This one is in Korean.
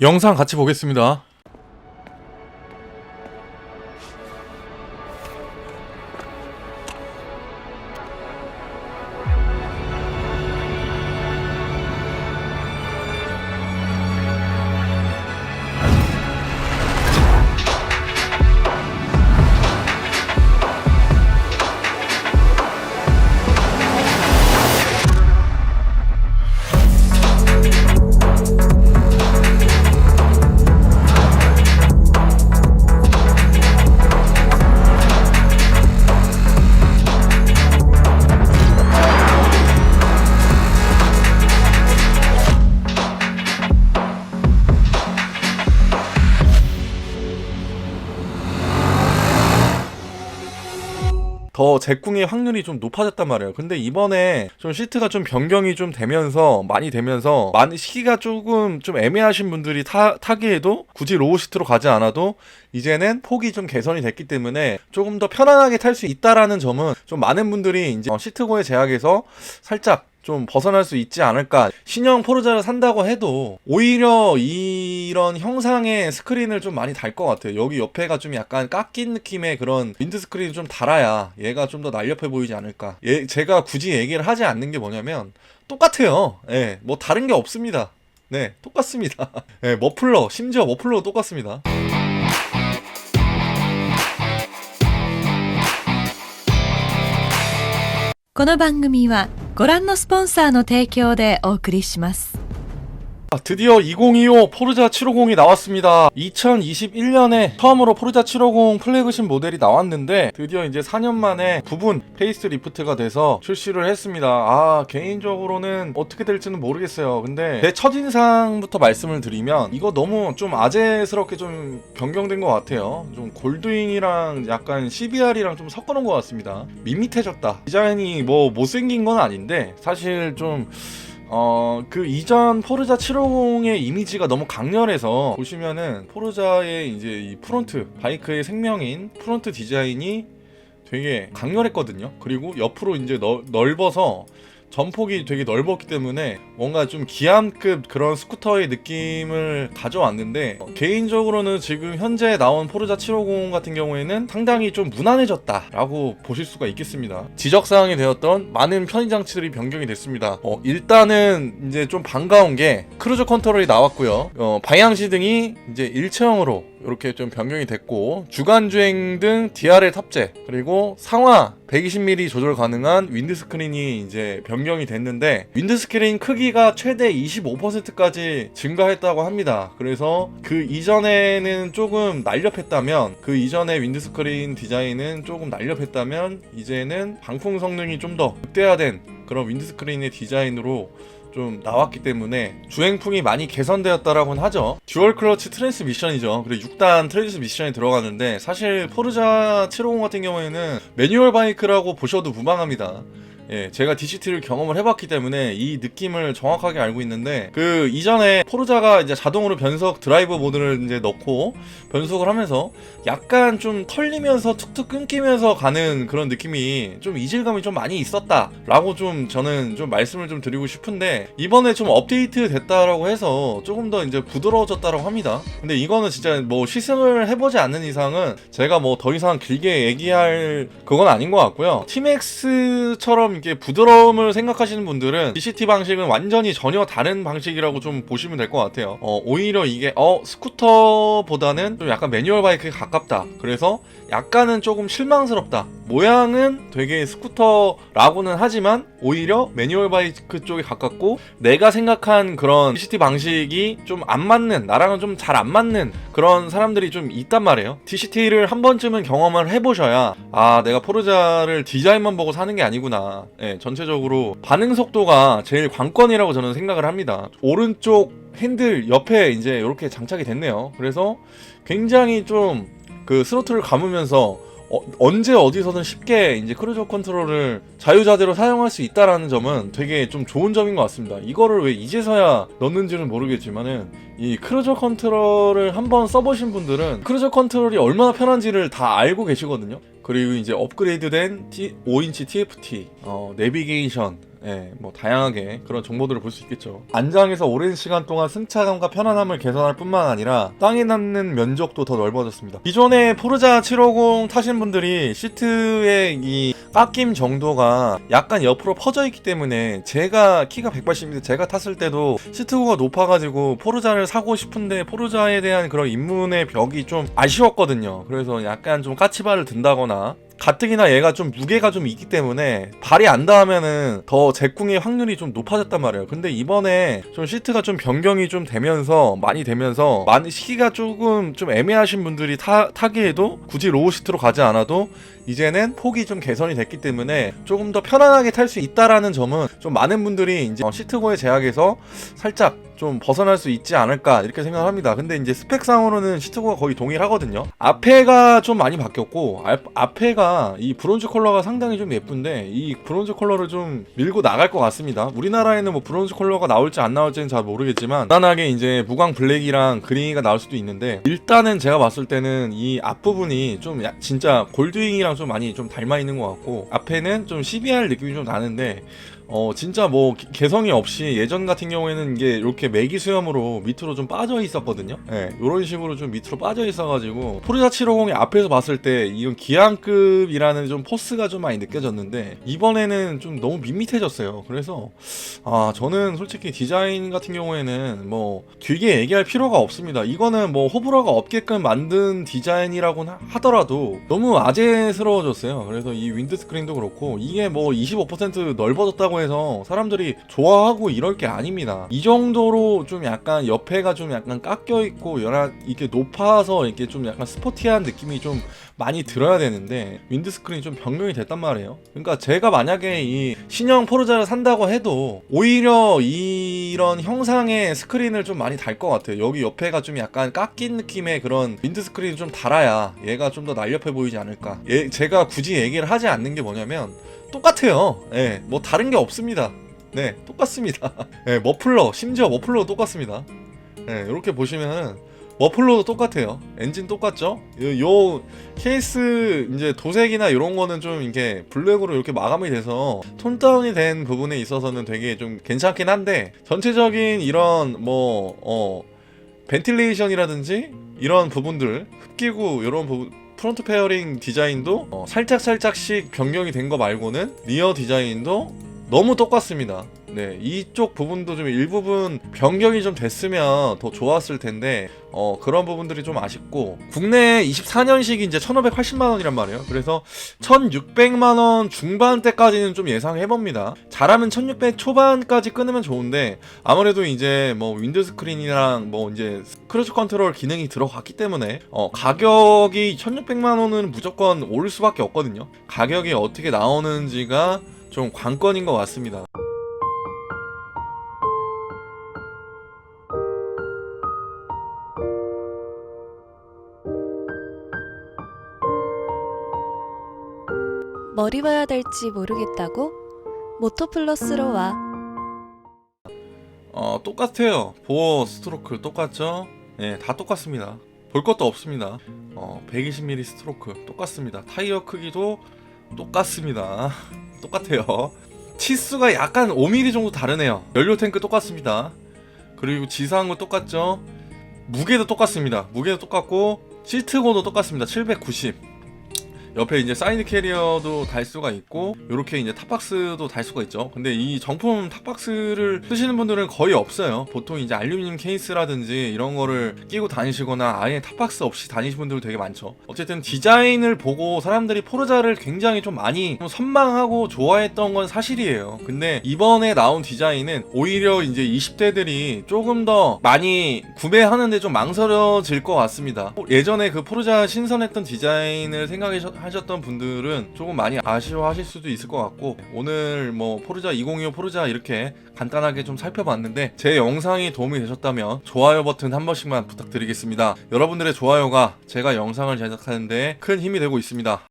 영상 같이 보겠습니다. 더 제궁의 확률이 좀 높아졌단 말이에요. 근데 이번에 좀 시트가 좀 변경이 좀 되면서 많이 되면서 많이 시기가 조금 좀 애매하신 분들이 타, 타기에도 굳이 로우 시트로 가지 않아도 이제는 폭이 좀 개선이 됐기 때문에 조금 더 편안하게 탈 수 있다라는 점은 좀 많은 분들이 이제 어, 시트고의 제약에서 살짝 좀 벗어날 수 있지 않을까. 신형 포르자를 산다고 해도 오히려 이런 형상의 스크린을 좀 많이 달 것 같아요. 여기 옆에가 좀 약간 깎인 느낌의 그런 윈드 스크린이 좀 달아야 얘가 좀 더 날렵해 보이지 않을까. 얘, 제가 굳이 얘기를 하지 않는 게 뭐냐면 똑같아요. 예, 뭐 다른 게 없습니다. 네, 똑같습니다. 예, 머플러, 심지어 머플러 똑같습니다. この番組は ご覧のスポンサーの提供でお送りします。 아, 드디어 2025 포르자 750이 나왔습니다. 2021년에 처음으로 포르자 750 플래그십 모델이 나왔는데 드디어 이제 4년 만에 부분 페이스 리프트가 돼서 출시를 했습니다. 아, 개인적으로는 어떻게 될지는 모르겠어요. 근데 제 첫인상부터 말씀을 드리면 이거 너무 좀 아재스럽게 좀 변경된 것 같아요. 좀 골드윙이랑 약간 CBR이랑 좀 섞어놓은 것 같습니다. 밋밋해졌다. 디자인이 뭐 못생긴 건 아닌데 사실 좀 어, 그 이전 포르자 750의 이미지가 너무 강렬해서 보시면은 포르자의 이제 이 프론트, 바이크의 생명인 프론트 디자인이 되게 강렬했거든요. 그리고 옆으로 이제 넓, 넓어서 전폭이 되게 넓었기 때문에 뭔가 좀 기암급 그런 스쿠터의 느낌을 가져왔는데 어, 개인적으로는 지금 현재 나온 포르자 750 같은 경우에는 상당히 좀 무난해졌다라고 보실 수가 있겠습니다. 지적사항이 되었던 많은 편의 장치들이 변경이 됐습니다. 어, 일단은 이제 좀 반가운 게 크루즈 컨트롤이 나왔고요. 어, 방향시등이 이제 일체형으로 이렇게 좀 변경이 됐고 주간 주행 등 DRL 탑재 그리고 상하 120mm 조절 가능한 윈드 스크린이 이제 변경이 됐는데 윈드 스크린 크기가 최대 25%까지 증가했다고 합니다. 그래서 그 이전에는 조금 날렵했다면 그 이전의 윈드 스크린 디자인은 조금 날렵했다면 이제는 방풍 성능이 좀 더 극대화된 그런 윈드 스크린의 디자인으로 좀 나왔기 때문에 주행풍이 많이 개선되었다라고는 하죠. 듀얼 클러치 트랜스 미션이죠. 그리고 6단 트랜스 미션이 들어가는데 사실 포르자 750 같은 경우에는 매뉴얼 바이크라고 보셔도 무방합니다. 예, 제가 DCT를 경험을 해봤기 때문에 이 느낌을 정확하게 알고 있는데 그 이전에 포르자가 이제 자동으로 변속 드라이브 모드를 이제 넣고 변속을 하면서 약간 좀 털리면서 툭툭 끊기면서 가는 그런 느낌이 좀 이질감이 좀 많이 있었다라고 좀 저는 좀 말씀을 좀 드리고 싶은데 이번에 좀 업데이트 됐다라고 해서 조금 더 이제 부드러워졌다라고 합니다. 근데 이거는 진짜 뭐 시승을 해보지 않는 이상은 제가 뭐 더 이상 길게 얘기할 그건 아닌 것 같고요. 티맥스처럼 이렇게 부드러움을 생각하시는 분들은 DCT 방식은 완전히 전혀 다른 방식이라고 좀 보시면 될 것 같아요. 어, 오히려 이게 어 스쿠터보다는 좀 약간 매뉴얼 바이크에 가깝다. 그래서 약간은 조금 실망스럽다. 모양은 되게 스쿠터라고는 하지만 오히려 매뉴얼 바이크 쪽에 가깝고 내가 생각한 그런 DCT 방식이 좀 안 맞는 나랑은 좀 잘 안 맞는 그런 사람들이 좀 있단 말이에요. DCT를 한 번쯤은 경험을 해보셔야 아 내가 포르자를 디자인만 보고 사는 게 아니구나. 예, 전체적으로 반응 속도가 제일 관건이라고 저는 생각을 합니다. 오른쪽 핸들 옆에 이제 이렇게 장착이 됐네요. 그래서 굉장히 좀 그 스로틀을 감으면서 어, 언제 어디서든 쉽게 이제 크루저 컨트롤을 자유자재로 사용할 수 있다라는 점은 되게 좀 좋은 점인 것 같습니다. 이거를 왜 이제서야 넣는지는 모르겠지만은 이 크루저 컨트롤을 한번 써보신 분들은 크루저 컨트롤이 얼마나 편한지를 다 알고 계시거든요. 그리고 이제 업그레이드된 T, 5인치 TFT, 어, 내비게이션, 예, 뭐 다양하게 그런 정보들을 볼 수 있겠죠. 안장에서 오랜 시간 동안 승차감과 편안함을 개선할 뿐만 아니라 땅에 닿는 면적도 더 넓어졌습니다. 기존에 포르자 750 타신 분들이 시트의 이 깎임 정도가 약간 옆으로 퍼져 있기 때문에 제가 키가 180인데 제가 탔을 때도 시트고가 높아가지고 포르자를 사고 싶은데 포르자에 대한 그런 입문의 벽이 좀 아쉬웠거든요. 그래서 약간 좀 까치발을 든다거나 가뜩이나 얘가 좀 무게가 좀 있기 때문에 발이 안 닿으면은 더 제궁의 확률이 좀 높아졌단 말이에요. 근데 이번에 좀 시트가 좀 변경이 좀 되면서 많이 되면서 많이 시기가 조금 좀 애매하신 분들이 타, 타기에도 굳이 로우 시트로 가지 않아도 이제는 폭이 좀 개선이 됐기 때문에 조금 더 편안하게 탈 수 있다라는 점은 좀 많은 분들이 이제 어, 시트고의 제약에서 살짝 좀 벗어날 수 있지 않을까 이렇게 생각을 합니다. 근데 이제 스펙상으로는 시트고가 거의 동일하거든요. 앞에가 좀 많이 바뀌었고 앞, 앞에가 이 브론즈 컬러가 상당히 좀 예쁜데 이 브론즈 컬러를 좀 밀고 나갈 것 같습니다. 우리나라에는 뭐 브론즈 컬러가 나올지 안 나올지는 잘 모르겠지만 간단하게 이제 무광 블랙이랑 그린이가 나올 수도 있는데 일단은 제가 봤을 때는 이 앞부분이 좀 야- 진짜 골드윙이랑 좀 많이 좀 닮아 있는 것 같고 앞에는 좀 CBR 느낌이 좀 나는데 어 진짜 뭐 기- 개성이 없이 예전 같은 경우에는 이게 이렇게 매기 수염으로 밑으로 좀 빠져 있었거든요. 예, 이런 식으로 좀 밑으로 빠져 있어가지고 포르자 750이 앞에서 봤을 때 이건 기안급이라는 좀 포스가 좀 많이 느껴졌는데 이번에는 좀 너무 밋밋해졌어요. 그래서 아 저는 솔직히 디자인 같은 경우에는 뭐 길게 얘기할 필요가 없습니다. 이거는 뭐 호불호가 없게끔 만든 디자인이라고 하더라도 너무 아재스러워졌어요. 그래서 이 윈드 스크린도 그렇고 이게 뭐 25% 넓어졌다고 해서 사람들이 좋아하고 이럴 게 아닙니다. 이 정도로 좀 약간 옆에가 좀 약간 깎여 있고 여러 이게 높아서 이렇게 좀 약간 스포티한 느낌이 좀 많이 들어야 되는데 윈드 스크린이 좀 변경이 됐단 말이에요. 그러니까 제가 만약에 이 신형 포르자를 산다고 해도 오히려 이런 형상의 스크린을 좀 많이 달 것 같아요. 여기 옆에가 좀 약간 깎인 느낌의 그런 윈드 스크린이 좀 달아야 얘가 좀 더 날렵해 보이지 않을까. 얘, 제가 굳이 얘기를 하지 않는 게 뭐냐면 똑같아요. 예, 뭐 다른 게 없습니다. 네, 똑같습니다. 예, 머플러, 심지어 머플러도 똑같습니다. 예, 이렇게 보시면은 머플러도 똑같아요. 엔진 똑같죠? 요, 요 케이스 이제 도색이나 이런 거는 좀 이렇게 블랙으로 이렇게 마감이 돼서 톤 다운이 된 부분에 있어서는 되게 좀 괜찮긴 한데 전체적인 이런 뭐 어, 벤틸레이션이라든지 이런 부분들 흡기구 이런 부분 프론트 페어링 디자인도 어, 살짝 살짝씩 변경이 된 거 말고는 리어 디자인도 너무 똑같습니다. 네, 이쪽 부분도 좀 일부분 변경이 좀 됐으면 더 좋았을 텐데 어, 그런 부분들이 좀 아쉽고 국내 24년식이 이제 1,580만 원이란 말이에요. 그래서 1,600만 원 중반대까지는 좀 예상해 봅니다. 잘하면 1,600 초반까지 끊으면 좋은데 아무래도 이제 뭐 윈드 스크린이랑 뭐 이제 크루즈 컨트롤 기능이 들어갔기 때문에 어, 가격이 1,600만 원은 무조건 오를 수밖에 없거든요. 가격이 어떻게 나오는지가 좀 관건인 것 같습니다. 뭘 입어야 될지 모르겠다고? 모토플러스로 와. 어 똑같아요 보어 스트로크 똑같죠 예 다 똑같습니다 볼 것도 없습니다 어 120mm 스트로크 똑같습니다 타이어 크기도 똑같습니다 똑같아요. 치수가 약간 5mm 정도 다르네요. 연료 탱크 똑같습니다. 그리고 지상은 똑같죠? 무게도 똑같습니다. 무게도 똑같고 시트고도 똑같습니다. 790 옆에 이제 사이드 캐리어도 달 수가 있고 이렇게 이제 탑박스도 달 수가 있죠. 근데 이 정품 탑박스를 쓰시는 분들은 거의 없어요. 보통 이제 알루미늄 케이스라든지 이런 거를 끼고 다니시거나 아예 탑박스 없이 다니시는 분들 되게 많죠. 어쨌든 디자인을 보고 사람들이 포르자를 굉장히 좀 많이 좀 선망하고 좋아했던 건 사실이에요. 근데 이번에 나온 디자인은 오히려 이제 20대들이 조금 더 많이 구매하는데 좀 망설여질 것 같습니다. 예전에 그 포르자 신선했던 디자인을 생각 하셨던 분들은 조금 많이 아쉬워하실 수도 있을 것 같고 오늘 뭐 포르자 2025 포르자 이렇게 간단하게 좀 살펴봤는데 제 영상이 도움이 되셨다면 좋아요 버튼 한 번씩만 부탁드리겠습니다. 여러분들의 좋아요가 제가 영상을 제작하는데 큰 힘이 되고 있습니다.